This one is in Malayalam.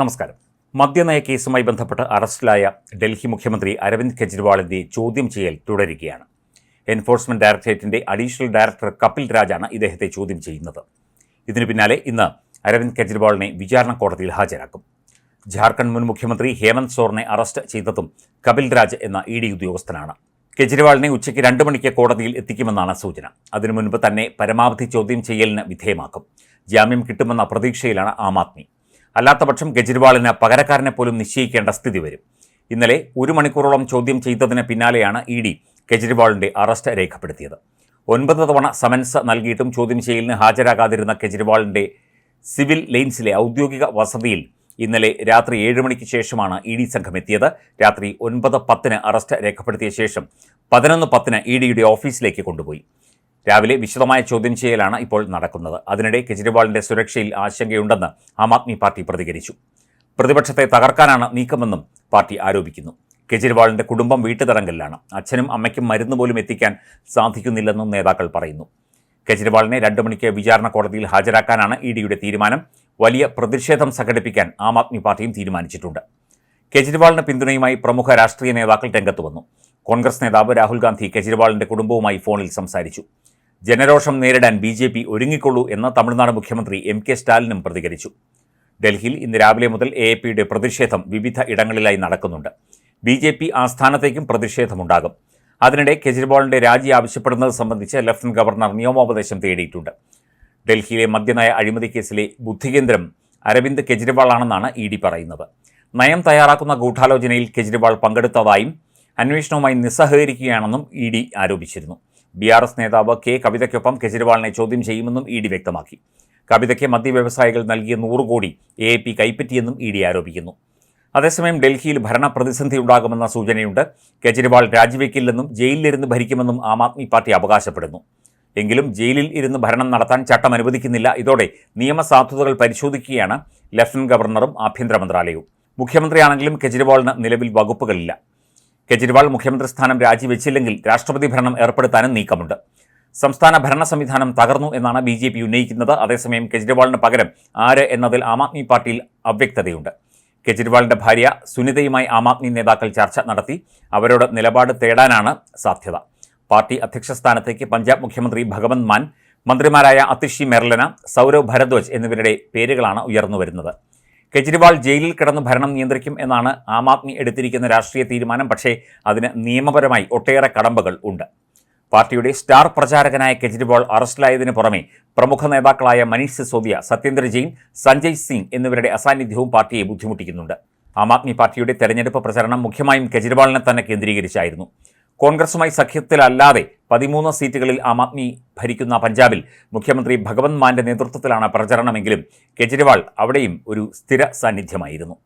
നമസ്കാരം. മദ്യനയ കേസുമായി ബന്ധപ്പെട്ട് അറസ്റ്റിലായ ഡൽഹി മുഖ്യമന്ത്രി അരവിന്ദ് കെജ്രിവാളിന്റെ ചോദ്യം ചെയ്യൽ തുടരുകയാണ്. എൻഫോഴ്സ്മെന്റ് ഡയറക്ടറേറ്റിന്റെ അഡീഷണൽ ഡയറക്ടർ കപിൽ രാജാണ് ഇദ്ദേഹത്തെ ചോദ്യം ചെയ്യുന്നത്. ഇതിനു പിന്നാലെ ഇന്ന് അരവിന്ദ് കെജ്രിവാളിനെ വിചാരണ കോടതിയിൽ ഹാജരാക്കും. ജാർഖണ്ഡ് മുൻ മുഖ്യമന്ത്രി ഹേമന്ത് സോറിനെ അറസ്റ്റ് ചെയ്തതും കപിൽ രാജ് എന്ന ഇ ഡി ഉദ്യോഗസ്ഥനാണ്. കെജ്രിവാളിനെ ഉച്ചയ്ക്ക് രണ്ട് മണിക്ക് കോടതിയിൽ എത്തിക്കുമെന്നാണ് സൂചന. അതിനു മുൻപ് തന്നെ പരമാവധി ചോദ്യം ചെയ്യലിന് വിധേയമാക്കും. ജാമ്യം കിട്ടുമെന്ന പ്രതീക്ഷയിലാണ് ആം ആദ്മി. അല്ലാത്തപക്ഷം കെജ്രിവാളിന് പകരക്കാരനെ പോലും നിശ്ചയിക്കേണ്ട സ്ഥിതി വരും. ഇന്നലെ ഒരു മണിക്കൂറോളം ചോദ്യം ചെയ്തതിന് പിന്നാലെയാണ് ഇ ഡി കെജ്രിവാളിന്റെ അറസ്റ്റ് രേഖപ്പെടുത്തിയത്. ഒൻപത് തവണ സമൻസ് നൽകിയിട്ടും ചോദ്യം ചെയ്യലിന് ഹാജരാകാതിരുന്ന കെജ്രിവാളിന്റെ സിവിൽ ലൈൻസിലെ ഔദ്യോഗിക വസതിയിൽ ഇന്നലെ രാത്രി ഏഴ് മണിക്ക് ശേഷമാണ് ഇ ഡി സംഘം എത്തിയത്. രാത്രി ഒൻപത് പത്തിന് അറസ്റ്റ് രേഖപ്പെടുത്തിയ ശേഷം പതിനൊന്ന് പത്തിന് ഇ ഡിയുടെ ഓഫീസിലേക്ക് കൊണ്ടുപോയി. രാവിലെ വിശദമായ ചോദ്യം ചെയ്യലാണ് ഇപ്പോൾ നടക്കുന്നത്. അതിനിടെ കെജ്രിവാളിന്റെ സുരക്ഷയിൽ ആശങ്കയുണ്ടെന്ന് ആം ആദ്മി പാർട്ടി പ്രതികരിച്ചു. പ്രതിപക്ഷത്തെ തകർക്കാനാണ് നീക്കമെന്നും പാർട്ടി ആരോപിക്കുന്നു. കെജ്രിവാളിന്റെ കുടുംബം വീട്ടുതടങ്കലിലാണ്. അച്ഛനും അമ്മയ്ക്കും മരുന്ന് പോലും എത്തിക്കാൻ സാധിക്കുന്നില്ലെന്നും നേതാക്കൾ പറയുന്നു. കെജ്രിവാളിനെ രണ്ടു മണിക്ക് വിചാരണ കോടതിയിൽ ഹാജരാക്കാനാണ് ഇ ഡിയുടെ തീരുമാനം. വലിയ പ്രതിഷേധം സംഘടിപ്പിക്കാൻ ആം ആദ്മി പാർട്ടിയും തീരുമാനിച്ചിട്ടുണ്ട്. കെജ്രിവാളിന് പിന്തുണയുമായി പ്രമുഖ രാഷ്ട്രീയ നേതാക്കൾ രംഗത്ത് വന്നു. കോൺഗ്രസ് നേതാവ് രാഹുൽ ഗാന്ധി കെജ്രിവാളിന്റെ കുടുംബവുമായി ഫോണിൽ സംസാരിച്ചു. ജനരോഷം നേരിടാൻ ബി ജെ പി ഒരുങ്ങിക്കൊള്ളൂ എന്ന് തമിഴ്നാട് മുഖ്യമന്ത്രി എം കെ സ്റ്റാലിനും പ്രതികരിച്ചു. ഡൽഹിയിൽ ഇന്ന് രാവിലെ മുതൽ എ എ പിയുടെ പ്രതിഷേധം വിവിധ ഇടങ്ങളിലായി നടക്കുന്നുണ്ട്. ബി ജെ പി ആസ്ഥാനത്തേക്കും പ്രതിഷേധമുണ്ടാകും. അതിനിടെ കെജ്രിവാളിന്റെ രാജി ആവശ്യപ്പെടുന്നത് സംബന്ധിച്ച് ലഫ്റ്റനന്റ് ഗവർണർ നിയമോപദേശം തേടിയിട്ടുണ്ട്. ഡൽഹിയിലെ മദ്യനയ അഴിമതി കേസിലെ ബുദ്ധികേന്ദ്രം അരവിന്ദ് കെജ്രിവാളാണെന്നാണ് ഇ ഡി പറയുന്നത്. നയം തയ്യാറാക്കുന്ന ഗൂഢാലോചനയിൽ കെജ്രിവാൾ പങ്കെടുത്തതായും അന്വേഷണവുമായി നിസ്സഹകരിക്കുകയാണെന്നും ഇ ഡി ആരോപിച്ചിരുന്നു. ബി ആർ എസ് നേതാവ് കെ കവിതയ്ക്കൊപ്പം കെജ്രിവാളിനെ ചോദ്യം ചെയ്യുമെന്നും ഇ ഡി വ്യക്തമാക്കി. കവിതയ്ക്ക് മദ്യവ്യവസായികൾ നൽകിയ നൂറ് കോടി എ പി കൈപ്പറ്റിയെന്നും ഇ ഡി ആരോപിക്കുന്നു. അതേസമയം ഡൽഹിയിൽ ഭരണപ്രതിസന്ധി ഉണ്ടാകുമെന്ന സൂചനയുണ്ട്. കെജ്രിവാൾ രാജിവെക്കില്ലെന്നും ജയിലിലിരുന്ന് ഭരിക്കുമെന്നും ആം ആദ്മി പാർട്ടി അവകാശപ്പെടുന്നു. എങ്കിലും ജയിലിൽ ഇരുന്ന് ഭരണം നടത്താൻ ചട്ടം അനുവദിക്കുന്നില്ല. ഇതോടെ നിയമസാധുതകൾ പരിശോധിക്കുകയാണ് ലഫ്റ്റനന്റ് ഗവർണറും ആഭ്യന്തര മന്ത്രാലയവും മുഖ്യമന്ത്രിയാണെങ്കിലും കെജ്രിവാളിന് നിലവിൽ വകുപ്പുകളില്ല. കെജ്രിവാൾ മുഖ്യമന്ത്രി സ്ഥാനം രാജിവെച്ചില്ലെങ്കിൽ രാഷ്ട്രപതി ഭരണം ഏർപ്പെടുത്താനും നീക്കമുണ്ട്. സംസ്ഥാന ഭരണ സംവിധാനം തകർന്നു എന്നാണ് ബി ജെ പി ഉന്നയിക്കുന്നത്. അതേസമയം കെജ്രിവാളിന് പകരം ആര് എന്നതിൽ ആം ആദ്മി പാർട്ടിയിൽ അവ്യക്തതയുണ്ട്. കെജ്രിവാളിന്റെ ഭാര്യ സുനിതയുമായി ആം ആദ്മി നേതാക്കൾ ചർച്ച നടത്തി. അവരോട് നിലപാട് തേടാനാണ് സാധ്യത. പാർട്ടി അധ്യക്ഷ സ്ഥാനത്തേക്ക് പഞ്ചാബ് മുഖ്യമന്ത്രി ഭഗവന്ത് മാൻ മന്ത്രിമാരായ അതിഷി മെർലന സൗരവ് ഭരദ്വാജ് എന്നിവരുടെ പേരുകളാണ് ഉയർന്നുവരുന്നത് കെജ്രിവാൾ ജയിലിൽ കിടന്ന് ഭരണം നിയന്ത്രിക്കും എന്നാണ് ആം ആദ്മി എടുത്തിരിക്കുന്ന രാഷ്ട്രീയ തീരുമാനം. പക്ഷേ അതിന് നിയമപരമായി ഒട്ടേറെ കടമ്പകൾ ഉണ്ട്. പാർട്ടിയുടെ സ്റ്റാർ പ്രചാരകനായ കെജ്രിവാൾ അറസ്റ്റിലായതിനു പുറമെ പ്രമുഖ നേതാക്കളായ മനീഷ് സിസോദിയ സത്യേന്ദ്ര ജെയിൻ സഞ്ജയ് സിംഗ് എന്നിവരുടെ അസാന്നിധ്യവും പാർട്ടിയെ ബുദ്ധിമുട്ടിക്കുന്നുണ്ട്. ആം ആദ്മി പാർട്ടിയുടെ തെരഞ്ഞെടുപ്പ് പ്രചരണം മുഖ്യമായും കെജ്രിവാളിനെ തന്നെ കേന്ദ്രീകരിച്ചായിരുന്നു. കോൺഗ്രസുമായി സഖ്യത്തിലല്ലാതെ പതിമൂന്ന് സീറ്റുകളിൽ ആം ആദ്മി ഭരിക്കുന്ന പഞ്ചാബിൽ മുഖ്യമന്ത്രി ഭഗവന്ത് മാന്റെ നേതൃത്വത്തിലാണ് പ്രചരണമെങ്കിലും കെജ്രിവാൾ അവിടെയും ഒരു സ്ഥിര സാന്നിധ്യമായിരുന്നു.